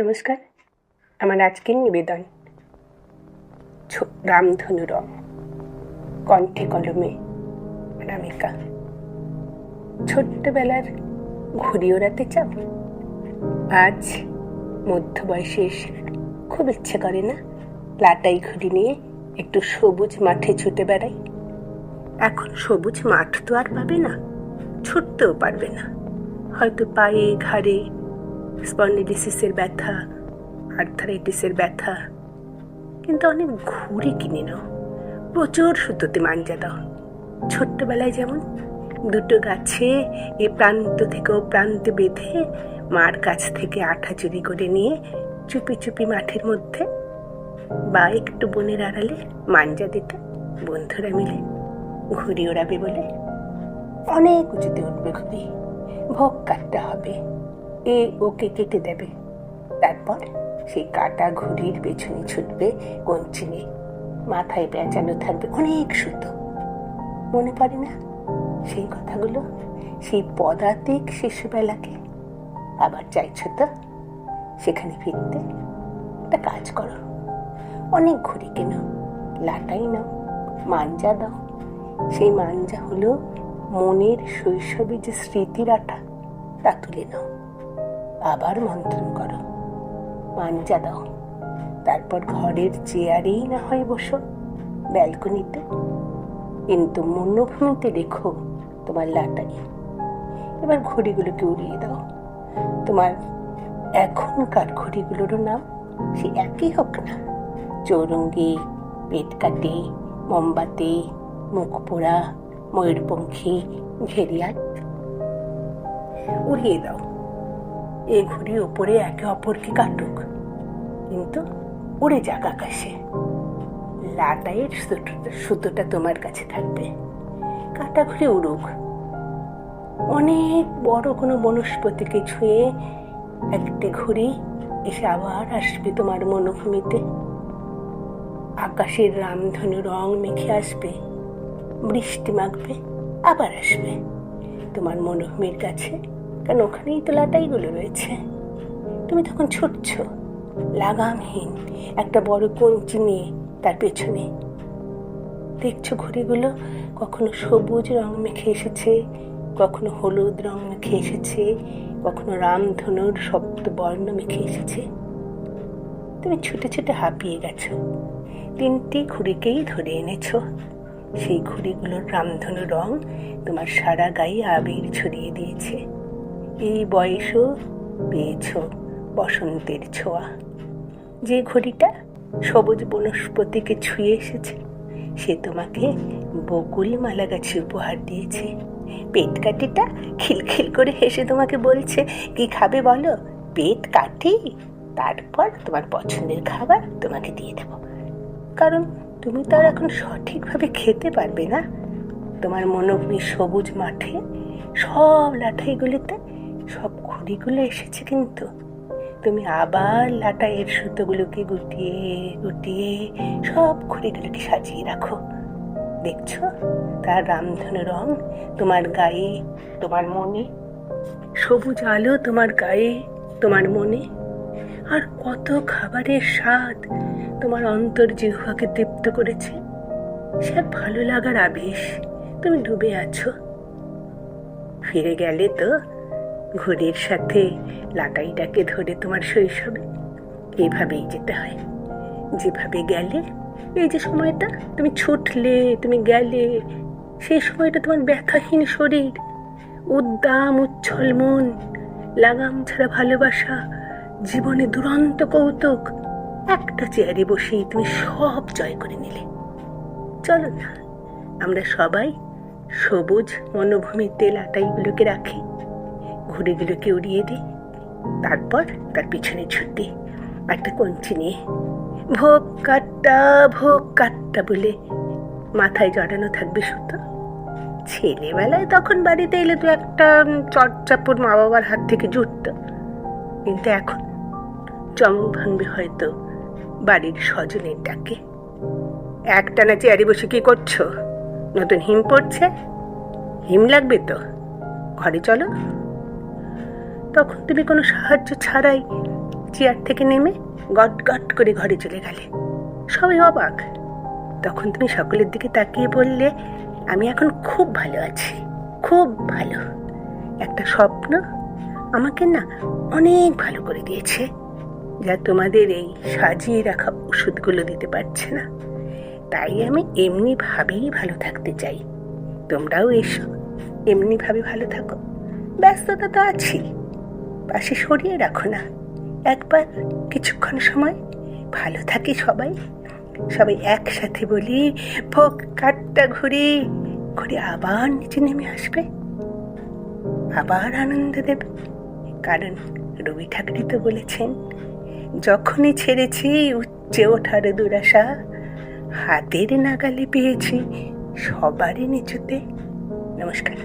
নমস্কার। আমার আজকের নিবেদন রামধনু রং কণ্ঠে কলমে রামিকা ছোট্টবেলার ঘুড়ি ওড়াতে চাও? আজ মধ্য বয়সে এসে খুব ইচ্ছে করে না? লাটাই ঘুড়ি নিয়ে একটু সবুজ মাঠে ছুটে বেড়াই। এখন সবুজ মাঠ তো আর পাবে না, ছুটতেও পারবে না। হয়তো পায়ে ঘাড়ে স্পন্ডিলিসিসের ব্যথা, আর্থারাইটিসের ব্যথা। কিন্তু অনেক ঘুরে কিনে নাও। প্রচুর সুতোতে মাঞ্জা দাও। ছোট্টবেলায় যেমন দুটো গাছে এ প্রান্ত থেকে ও প্রান্তে বেঁধে মার কাছ থেকে আঠা চুরি করে নিয়ে চুপি চুপি মাঠের মধ্যে বা একটু বনের আড়ালে মাঞ্জা দিতে বন্ধুরা মিলে, ঘুড়ি ওড়াবে বলে। অনেক উঁচুতে উঠবে ঘুরি ভোগ কাটতে হবে। এ ওকে কেটে দেবে। তারপর সেই কাটা ঘুড়ির পেছনে ছুটবে কঞ্চি নিয়ে মাথায় পেঁচানো থাকবে অনেক সুতো। মনে পড়ে না সেই কথাগুলো? সেই পদাতিক শিশুবেলাকে। আবার চাইছো তো? সেখানে ফিরতে? একটা কাজ করো। অনেক ঘুড়ি কেনো, লাটাই নাও, মাঞ্জা দাও। সেই মাঞ্জা হলো মনের শৈশবে যে স্মৃতির আঠা, তা তুলে নাও। আবার মন্থন করো। মাঞ্জা দাও। তারপর ঘরের চেয়ারেই না হয় বসো, ব্যালকনিতে। কিন্তু মনোভূমিতে রেখো তোমার লাটাই। এবার ঘড়িগুলোকে উড়িয়ে দাও। তোমার এখনকার ঘড়িগুলোরও নাম সে একই হোক না। চৌরঙ্গি, পেটকাটি, মোমবাতি মুখ পোড়া ময়ূরপঙ্খী, ঘেরিয়াল। উড়িয়ে দাও। এ ঘুড়ি ওপরে একে অপরকে কাটুক। কিন্তু উড়ে যাক আকাশে। লাটাইয়ের সুতোটা তোমার কাছে থাকবে। কাটা ঘুরে উড়ুক। অনেক বড় কোনো বনস্পতিকে ছুঁয়ে একটা ঘুড়ি এসে আবার আসবে তোমার মনোভূমিতে আকাশের রামধনু রং মেখে আসবে। বৃষ্টি মাখবে, আবার আসবে। তোমার মনোভূমির কাছে কারণ ওখানেই তো লাটাইগুলো রয়েছে। তুমি তখন ছুটছ, লাগামহীন একটা বড় কঞ্চি নিয়ে তার পেছনে। দেখছ ঘড়িগুলো কখনো সবুজ রং মেখে এসেছে, কখনো হলুদ রং মেখে এসেছে, কখনো রামধনুর শব্দ বর্ণ মেখে এসেছে। তুমি ছুটে ছুটে হাঁপিয়ে গেছো। তিনটি ঘুড়িকেই ধরে এনেছো। সেই ঘুড়িগুলোর রামধনু রং তোমার সারা গায়ে আবির ছড়িয়ে দিয়েছে। এই বয়সও পেয়েছ বসন্তের ছোঁয়া। যে ঘড়িটা সবুজ বনস্পতিকে ছুঁয়ে এসেছে, সে তোমাকে বকুল মালা গাছে উপহার দিয়েছে। পেট কাটিটা খিলখিল করে হেসে তোমাকে বলছে, কি খাবে বলো? পেট কাটি, তারপর তোমার পছন্দের খাবার তোমাকে দিয়ে দেবো। কারণ তুমি তো আর এখন সঠিকভাবে খেতে পারবে না। তোমার মনোভূমি সবুজ মাঠে, সব লাঠাইগুলিতে সব ঘুড়িগুলো এসেছে কিন্তু। তুমি আবার লাটাইয়ের সুতোগুলোকে গুটিয়ে গুটিয়ে সব ঘুড়িগুলোকে সাজিয়ে রাখো। দেখছ? তার রামধনু রং তোমার গায়ে, তোমার মনে। সবুজ আলো তোমার গায়ে, তোমার মনে। আর কত খাবারের স্বাদ তোমার অন্তর জিহ্বাকে তৃপ্ত করেছে। সে ভালো লাগার আবেশ তুমি ডুবে আছো। ফিরে গেলে তো ঘড়ির সাথে লাটাইটাকে ধরে তোমার শৈশবে। এভাবেই যেতে হয়। যেভাবে গেলে, এই যে সময়টা, তুমি ছুটলে, তুমি গেলে, সেই সময়টা তোমার ব্যথাহীন শরীর, উদ্দাম, উচ্ছল মন, লাগাম ছাড়া ভালোবাসা, জীবনে দুরন্ত কৌতুক, একটা চেয়ারে বসেই তুমি সব জয় করে নিলে। চলো না, আমরা সবাই সবুজ মনোভূমিতে লাটাইগুলোকে রাখি। ঘুড়িগুলোকে উড়িয়ে দিই তারপর তার পিছনে ছুটি একটা কঞ্চি নিয়ে ভোগ কাট্টা ভোগ কাট্টা বলে মাথায় জড়ানো থাকবে সুতো। ছেলেবেলায় তখন বাড়িতে এলে তো একটা চটচাপুর মা বাবার হাত থেকে জুটত। কিন্তু এখন চমক ভাঙবে হয়তো বাড়ির স্বজনের ডাকে। একটানা চেয়ারে বসে কি করছ? নতুন হিম পড়ছে? হিম লাগবে তো? ঘরে চলো। তখন তুমি কোনো সাহায্য ছাড়াই চেয়ার থেকে নেমে গট গট করে ঘরে চলে গেলে। সবাই অবাক। তখন তুমি সকলের দিকে তাকিয়ে বললে, আমি এখন খুব ভালো আছি, খুব ভালো। একটা স্বপ্ন আমাকে না অনেক ভালো করে দিয়েছে, যা তোমাদের এই সাজিয়ে রাখা ওষুধগুলো দিতে পারছে না। তাই আমি এমনিভাবেই ভালো থাকতে চাই। তোমরাও এসো এমনিভাবে ভালো থাকো। ব্যস্ততা তো আছি পাশে সরিয়ে রাখো না। একবার কিছুক্ষণ সময়, ভালো থাকি সবাই। সবাই একসাথে বলি, ভোগ কাটটা ঘুরে ঘুরে আবার নিচে নেমে আসবে। আবার আনন্দ দেবে। কারণ রবি ঠাকুরই তো বলেছেন, যখনই ছেড়েছি, উচ্চে ওঠার দুরাশা, হাতের নাগালে পেয়েছি সবারই নিচুতে। নমস্কার।